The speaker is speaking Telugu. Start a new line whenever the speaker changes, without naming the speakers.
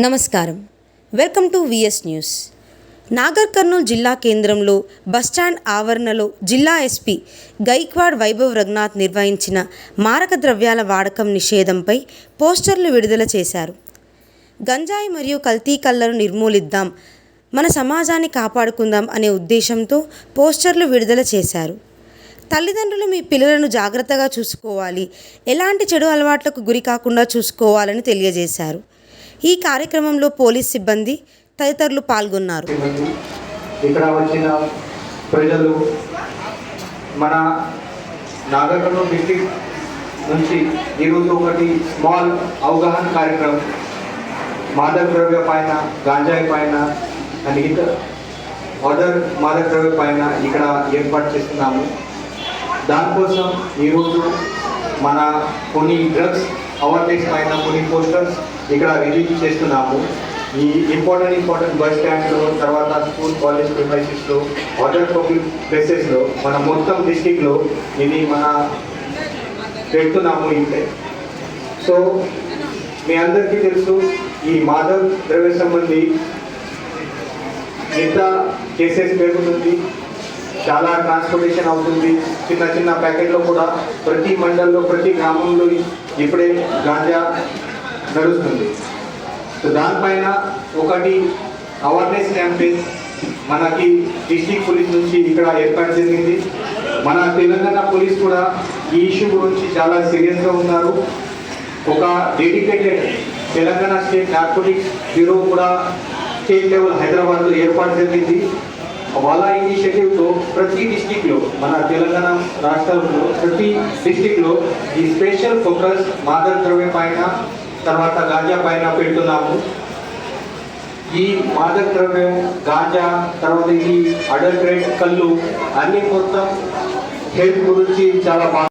నమస్కారం. Welcome to VS news. Nagar Kurnool జిల్లా కేంద్రంలో బస్టాండ్ ఆవరణలో జిల్లా ఎస్పీ గైక్వాడ్ వైభవ్ రఘునాథ్ నిర్వహించిన మారక ద్రవ్యాల వాడకం నిషేధంపై పోస్టర్లు విడుదల చేశారు. గంజాయి మరియు కల్తీ కళ్ళను నిర్మూలిద్దాం మన సమాజాన్ని కాపాడుకుందాం అనే ఉద్దేశంతో పోస్టర్లు విడుదల చేశారు. తల్లిదండ్రులు మీ పిల్లలను జాగ్రత్తగా చూసుకోవాలి ఎలాంటి చెడు అలవాట్లకు గురి కాకుండా చూసుకోవాలని తెలియజేశారు. ఈ కార్యక్రమంలో పోలీస్ సిబ్బంది తదితరులు పాల్గొన్నారు.
ఇక్కడ వచ్చిన ప్రజలు మన నాగర్ డిస్టిక్ నుంచి ఈరోజు ఒకటి స్మాల్ అవగాహన కార్యక్రమం. మాదక ద్రవ్య పైన గాంజాయి పైన అండ్ ఇతర అదర్ మాదక ద్రవ్య పైన ఇక్కడ ఏర్పాటు చేస్తున్నాము. దానికోసం ఈరోజు మన కొన్ని డ్రగ్స్ అవేర్నెస్ పైన కొన్ని పోస్టర్స్ ఇక్కడ రిలీజ్ చేస్తున్నాము. ఈ ఇంపార్టెంట్ ఇంపార్టెంట్ బస్ స్టాండ్లో తర్వాత స్కూల్ కాలేజ్ ప్రిమైసెస్లో అదర్ పబ్లిక్ ప్లేసెస్లో మన మొత్తం డిస్టిక్లో ఇది మన పెడుతున్నాము ఇంటే సో మీ అందరికీ తెలుసు ఈ మాధవ్ ద్రవ్య సంబంధి ఎంత కేసెస్ పెరుగుతుంది. చాలా ట్రాన్స్పోర్టేషన్ అవుతుంది. చిన్న చిన్న ప్యాకెట్లో కూడా ప్రతి మండల్లో ప్రతి గ్రామంలో ఇప్పుడే గాంజా నడుస్తుంది సో దానిపైన ఒకటి అవేర్నెస్ క్యాంపెయిన్ మనకి డిస్టిక్ పోలీస్ నుంచి ఇక్కడ ఏర్పాటు జరిగింది. మన తెలంగాణ పోలీస్ కూడా ఈ ఇష్యూ గురించి చాలా సీరియస్గా ఉన్నారు. ఒక dedicated Telangana state narcotics bureau కూడా స్టేట్ లెవెల్ హైదరాబాద్లో ఏర్పాటు జరిగింది. వాళ్ళ ఇనిషియేటివ్తో ప్రతి డిస్టిక్లో మన తెలంగాణ రాష్ట్రంలో ప్రతి డిస్టిక్లో ఈ స్పెషల్ ఫోకస్ మాదక ద్రవ్య పైన తర్వాత గాంజా పైన పెడుతున్నాము. ఈ మాదక ద్రవ్యం గాంజా తర్వాత ఈ అడల్ట్రేట్ కళ్ళు అన్ని మొత్తం హెల్త్ గురించి చాలా బాగా